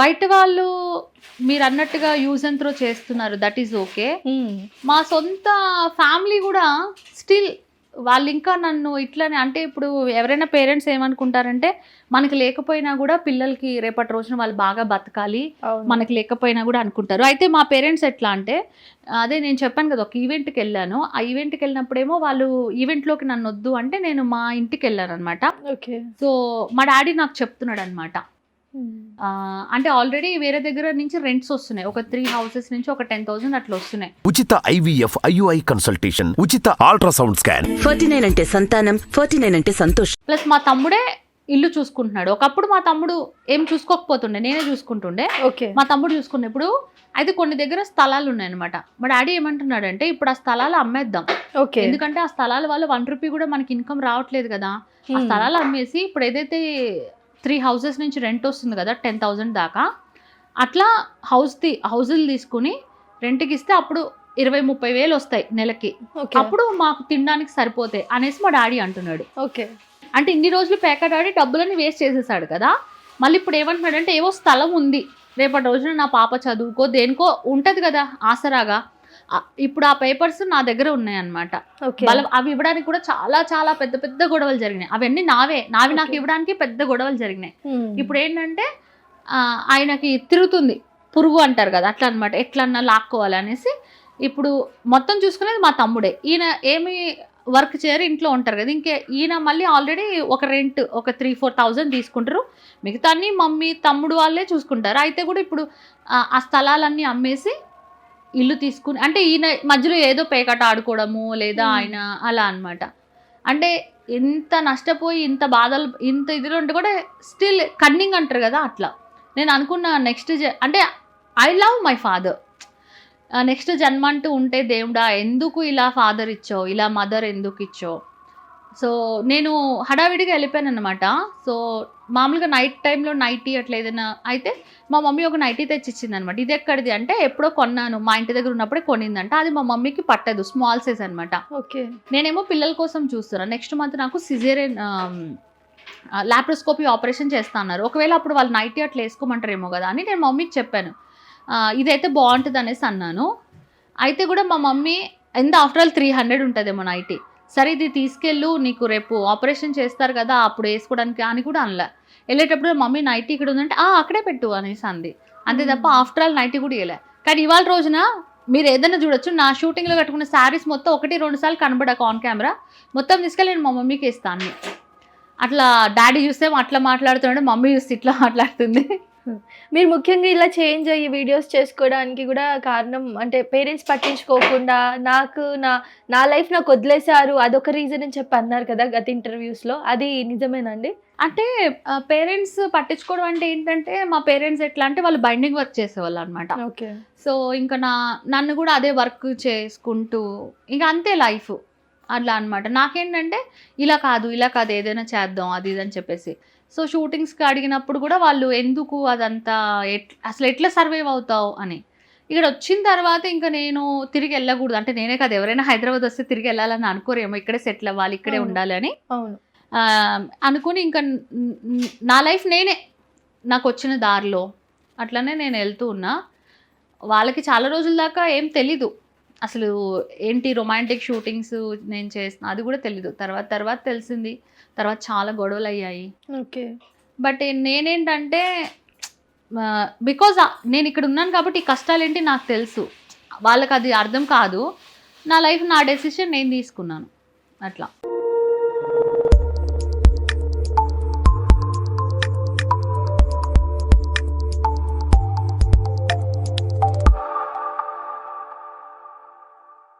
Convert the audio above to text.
బయట వాళ్ళు మీరు అన్నట్టుగా యూజ్ అండ్ త్రో చేస్తున్నారు దట్ ఈజ్ ఓకే మా సొంత ఫ్యామిలీ కూడా స్టిల్ వాళ్ళు ఇంకా నన్ను ఇట్లనే అంటే ఇప్పుడు ఎవరైనా పేరెంట్స్ ఏమనుకుంటారంటే మనకి లేకపోయినా కూడా పిల్లలకి రేపటి రోజున వాళ్ళు బాగా బతకాలి మనకి లేకపోయినా కూడా అనుకుంటారు. అయితే మా పేరెంట్స్ ఎట్లా అంటే అదే నేను చెప్పాను కదా ఒక ఈవెంట్కి వెళ్ళాను. ఆ ఈవెంట్కి వెళ్ళినప్పుడేమో వాళ్ళు ఈవెంట్లోకి నన్ను వద్దు అంటే నేను మా ఇంటికి వెళ్ళాను అనమాట ఓకే సో మా డాడీ నాకు చెప్తున్నాడు అనమాట అంటే ఆల్రెడీ వేరే దగ్గర నుంచి రెంట్స్ వస్తున్నాయి. ఒక త్రీ హౌసెస్ నుంచి ఒక టెన్ థౌసండ్ అట్లా వస్తున్నాయి. ఉచిత ఐవీఎఫ్ ఐయుఐ కన్సల్టేషన్ ఉచిత అల్ట్రాసౌండ్ స్కాన్ ఫార్టీ నైన్ అంటే సంతానం ఫార్టీ నైన్ అంటే సంతోషం. ప్లస్ మా తమ్ముడే ఇల్లు చూసుకుంటున్నాడు. ఒకప్పుడు మా తమ్ముడు ఏం చూసుకోకపోతుండే నేనే చూసుకుంటుండే. ఓకే. మా తమ్ముడు చూసుకున్నప్పుడు అయితే కొన్ని దగ్గర స్థలాలు ఉన్నాయన్నమాట. మా డాడీ ఏమంటున్నాడంటే ఇప్పుడు ఆ స్థలాలు అమ్మేద్దాం. ఓకే. ఎందుకంటే ఆ స్థలాల వల్ల వన్ రూపీ కూడా మనకి ఇన్కమ్ రావట్లేదు కదా. ఆ స్థలాలు అమ్మేసి ఇప్పుడు ఏదైతే త్రీ హౌసెస్ నుంచి రెంట్ వస్తుంది కదా టెన్ థౌజండ్ దాకా. అట్లా హౌస్ ది హౌజులు తీసుకుని రెంట్కి ఇస్తే అప్పుడు ఇరవై ముప్పై వేలు వస్తాయి నెలకి. అప్పుడు మాకు తినడానికి సరిపోతాయి అనేసి మా డాడీ అంటున్నాడు. ఓకే. అంటే ఇన్ని రోజులు పేక డాడీ డబ్బులని వేస్ట్ చేసేసాడు కదా మళ్ళీ ఇప్పుడు ఏమంటున్నాడంటే ఏవో స్థలం ఉంది రేపటి రోజున నా పాప చదువుకో దేనికో ఉంటది కదా ఆసరాగా ఇప్పుడు ఆ పేపర్స్ నా దగ్గర ఉన్నాయన్నమాట. ఓకే. వాళ్ళ అవి ఇవ్వడానికి కూడా చాలా చాలా పెద్ద పెద్ద గొడవలు జరిగినాయి. అవన్నీ నావే. నావి నాకు. ఇవ్వడానికి పెద్ద గొడవలు జరిగినాయి. ఇప్పుడు ఏంటంటే ఆయనకి తిరుగుతుంది. పురుగు అంటారు కదా అట్లా అనమాట ఎట్లన్నా లాక్కోవాలి అనేసి. ఇప్పుడు మొత్తం చూసుకునేది మా తమ్ముడే. ఈయన ఏమి వర్క్ చేయరు ఇంట్లో ఉంటారు కదా. ఇంకే ఈయన మళ్ళీ ఆల్రెడీ ఒక రెంట్ ఒక త్రీ ఫోర్ థౌజండ్ తీసుకుంటారు. మిగతా అన్ని మమ్మీ తమ్ముడు వాళ్ళే చూసుకుంటారు. అయితే కూడా ఇప్పుడు ఆ స్థలాలన్నీ అమ్మేసి ఇల్లు తీసుకుని అంటే ఈయన మధ్యలో ఏదో పేకాట ఆడుకోవడము లేదా Hmm. ఆయన అలా అన్నమాట. అంటే ఇంత నష్టపోయి ఇంత బాధలు ఇంత ఇదిలో ఉంటే కూడా స్టిల్ కన్నింగ్ అంటారు కదా అట్లా. నేను అనుకున్న నెక్స్ట్ అంటే I love my father. Next జన్మ అంటూ ఉంటే దేవుడా ఎందుకు ఇలా ఫాదర్ ఇచ్చో ఇలా మదర్ ఎందుకు ఇచ్చో సో నేను హడావిడిగా వెళ్ళిపోయాను అనమాట సో మామూలుగా నైట్ టైంలో నైటీ అట్లా ఏదైనా అయితే మా మమ్మీ ఒక నైటీ తెచ్చిచ్చింది అనమాట ఇది ఎక్కడిది అంటే ఎప్పుడో కొన్నాను. మా ఇంటి దగ్గర ఉన్నప్పుడే కొనిందంట. అది మా మమ్మీకి పట్టదు. స్మాల్ సైజ్ అనమాట ఓకే. నేనేమో పిల్లల కోసం చూస్తున్నాను నెక్స్ట్ మంత్ నాకు సిజేరియన్ లాప్రోస్కోపీ ఆపరేషన్ చేస్తా అన్నారు. ఒకవేళ అప్పుడు వాళ్ళు నైట్ అట్లా వేసుకోమంటారేమో కదా అని నేను మమ్మీకి చెప్పాను. ఇదైతే బాగుంటుంది అనేసి అన్నాను. అయితే కూడా మా మమ్మీ ఎంత ఆఫ్టర్ ఆల్ త్రీ హండ్రెడ్ ఉంటుందేమో నైటీ. సరే ఇది తీసుకెళ్ళు నీకు రేపు ఆపరేషన్ చేస్తారు కదా అప్పుడు వేసుకోవడానికి అని కూడా అనలే. వెళ్ళేటప్పుడు మమ్మీ నైటీ ఇక్కడ ఉందంటే "ఆ, అక్కడే పెట్టు అనేసి అంది. అంతే తప్ప ఆఫ్టర్ ఆల్ నైటీ కూడా ఇవ్వలే. కానీ ఇవాళ రోజున మీరు ఏదైనా చూడొచ్చు నా షూటింగ్లో కట్టుకున్న శారీస్ మొత్తం ఒకటి రెండు సార్లు కనబడాక ఆన్ కెమెరా. మొత్తం తీసుకెళ్ళి నేను మా మమ్మీకి ఇస్తాను. అట్లా డాడీ చూస్తే అట్లా మాట్లాడుతున్నాడు మమ్మీ చూస్తే ఇట్లా మాట్లాడుతుంది. మీరు ముఖ్యంగా ఇలా చేంజ్ అయ్యి వీడియోస్ చేసుకోవడానికి కూడా కారణం అంటే పేరెంట్స్ పట్టించుకోకుండా నాకు నా నా లైఫ్ నాకు వదిలేశారు అదొక రీజన్ అని చెప్పి అన్నారు కదా గత interviews లో. అది నిజమేనండి అంటే పేరెంట్స్ పట్టించుకోవడం అంటే ఏంటంటే మా పేరెంట్స్ ఎట్లా అంటే వాళ్ళు బైండింగ్ వర్క్ చేసేవాళ్ళు అనమాట ఓకే. సో ఇంకా నా నన్ను కూడా అదే వర్క్ చేసుకుంటూ ఇంకా అంతే లైఫ్ అట్లా అనమాట నాకేంటంటే ఇలా కాదు ఇలా కాదు ఏదైనా చేద్దాం అది ఇది అని చెప్పేసి. సో షూటింగ్స్కి అడిగినప్పుడు కూడా వాళ్ళు ఎందుకు అదంతా ఎట్ అసలు ఎట్లా సర్వైవ్ అవుతావు? అని. ఇక్కడ వచ్చిన తర్వాత ఇంకా నేను తిరిగి వెళ్ళకూడదు. అంటే నేనే కాదు ఎవరైనా హైదరాబాద్ వస్తే తిరిగి వెళ్ళాలని అనుకోరేమో ఇక్కడే సెటిల్ అవ్వాలి ఇక్కడే అవును. ఉండాలి అని. అవును. ఆ, అనుకుని ఇంకా నా లైఫ్ నేనే. నాకు వచ్చిన దారిలో. అట్లనే నేను వెళ్తూ ఉన్నా. వాళ్ళకి చాలా రోజుల దాకా ఏం తెలీదు. అసలు ఏంటి రొమాంటిక్ షూటింగ్స్ నేను చేసిన అది కూడా తెలీదు. తర్వాత తర్వాత తెలిసింది. తర్వాత చాలా గొడవలు అయ్యాయి ఓకే. బట్ నేనేంటంటే బికాజ్ నేను ఇక్కడ ఉన్నాను కాబట్టి ఈ కష్టాలు ఏంటి నాకు తెలుసు. వాళ్ళకి అది అర్థం కాదు. నా లైఫ్ నా డెసిషన్ నేను తీసుకున్నాను. అట్లా.